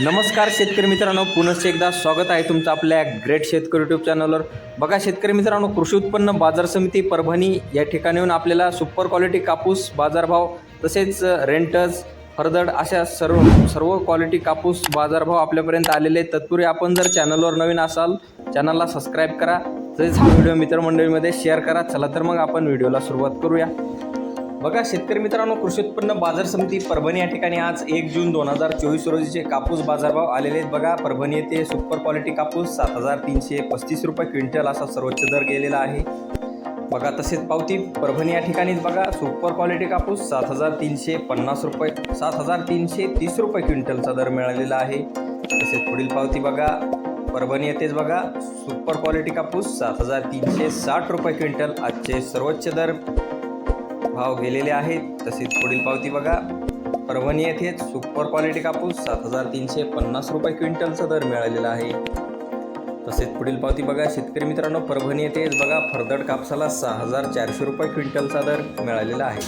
नमस्कार शेतकरी मित्रांनो पुनश्च एकदा स्वागत आहे तुमचं आपल्या ग्रेट शेतकरी यूट्यूब चॅनलवर बघा शेतकरी मित्रांनो कृषी उत्पन्न बाजार समिती परभणी या ठिकाणी येऊन आपल्याला सुपर क्वालिटी कापूस बाजारभाव तसेच रेंटज हरदड अशा सर्व सर्व क्वालिटी कापूस बाजारभाव आपल्यापर्यंत आलेले आहेत. तत्पूर्वी आपण जर चॅनलवर नवीन असाल चॅनलला सबस्क्राईब करा. तसेच हा व्हिडिओ मित्रमंडळीमध्ये शेअर करा. चला तर मग आपण व्हिडिओला सुरुवात करूया. बघा शेतकरी मित्रांनो कृषी उत्पन्न बाजार समिती परभणी या ठिकाणी आज एक जून दोन हजार चोवीस रोजीचे कापूस बाजारभाव आलेले आहेत. बघा परभणी येथे सुपर क्वालिटी कापूस सात हजार तीनशे पस्तीस रुपये क्विंटल असा सर्वोच्च दर गेलेला आहे. बघा तसेच पावती परभणी या ठिकाणीच बघा सुपर क्वालिटी कापूस सात हजार तीनशे पन्नास रुपये सात हजार तीनशे तीस रुपये क्विंटलचा दर मिळालेला आहे. तसेच पुढील पावती बघा परभणी येथेच बघा सुपर क्वालिटी कापूस सात हजार तीनशे साठ रुपये क्विंटल आजचे सर्वोच्च दर. भाव गेलेले आहेत तसेच पुढील पावती बघा. परभणी येथेच सुपर क्वालिटी कापूस सात हजार तीनशे पन्नास रुपये क्विंटलचा दर मिळालेला आहे. तसेच पुढील पावती बघा. शेतकरी मित्रांनो परभणी येथेच बघा फरदड कापसाला सहा हजार चारशे रुपये क्विंटलचा दर मिळालेला आहे.